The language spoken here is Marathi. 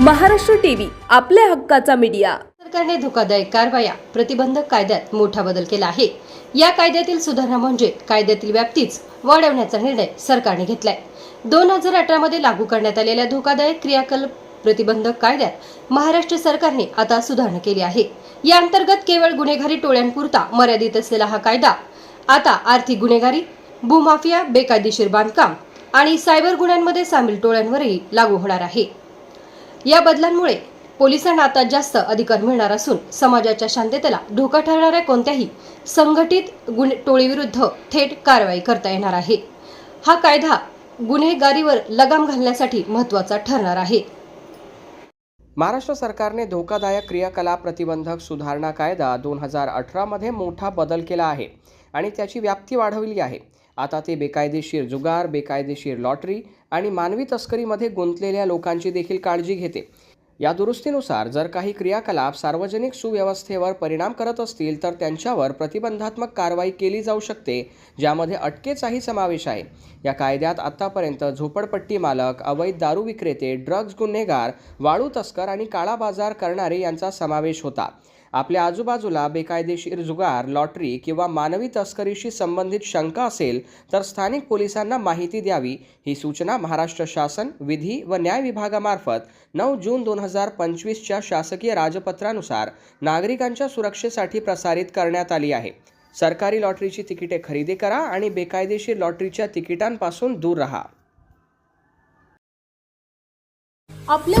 महाराष्ट्र टीव्ही आपल्या हक्काचा मीडिया. सरकारने धोकादायक कारवाया प्रतिबंधक कायद्यात मोठा बदल केला आहे. या कायद्यातील सुधारणा म्हणजे कायद्यातील व्याप्तीच वाढवण्याचा निर्णय सरकारने घेतलाय. दोन हजार अठरा मध्ये लागू करण्यात आलेल्या धोकादायक क्रियाकलाप प्रतिबंधक कायद्यात महाराष्ट्र सरकारने आता सुधारणा केली आहे. या अंतर्गत केवळ गुन्हेगारी टोळ्यांपुरता मर्यादित असलेला हा कायदा आता आर्थिक गुन्हेगारी भूमाफिया बेकायदेशीर बांधकाम आणि सायबर गुन्ह्यांमध्ये सामील टोळ्यांवरही लागू होणार आहे. या बदलांमुळे पोलिसांना आता जास्त अधिकार मिळणार असून समाजाच्या शांततेला धोका ठरणाऱ्या कोणत्याही संघटित गुन्हे टोळीविरुद्ध थेट कारवाई करता येणार आहे. हा कायदा गुन्हेगारीवर लगाम घालण्यासाठी महत्त्वाचा ठरणार आहे. महाराष्ट्र सरकारने धोकादायक क्रियाकलाप प्रतिबंधक सुधारणा कायदा दोन हजार अठरामध्ये मोठा बदल केला आहे आणि त्याची व्याप्ती वाढवली आहे. आता ते बेकायदेशीर जुगार बेकायदेशीर लॉटरी आणि मानवी तस्करीमध्ये गुंतलेल्या लोकांची देखील काळजी घेते. या दुरुस्तीनुसार जर काही क्रियाकलाप सार्वजनिक सुव्यवस्थेवर परिणाम करत असतील तर त्यांच्यावर प्रतिबंधात्मक कारवाई केली जाऊ शकते ज्यामध्ये अटकेचाही समावेश आहे. या कायद्यात आत्तापर्यंत झोपडपट्टी मालक अवैध दारू विक्रेते ड्रग्ज गुन्हेगार वाळू तस्कर आणि काळा बाजार करणारे यांचा समावेश होता. आपल्या आजूबाजूला बेकायदेशीर जुगार लॉटरी किंवा मानवी तस्करीशी संबंधित शंका असेल तर स्थानिक पोलिसांना माहिती द्यावी. ही सूचना महाराष्ट्र शासन विधी व न्याय विभागामार्फत नऊ जून दोन हजार पंचवीसच्या शासकीय राजपत्रानुसार नागरिकांच्या सुरक्षेसाठी प्रसारित करण्यात आली आहे. सरकारी लॉटरीची तिकिटे खरेदी करा आणि बेकायदेशीर लॉटरीच्या तिकिटांपासून दूर राहा. आपल्या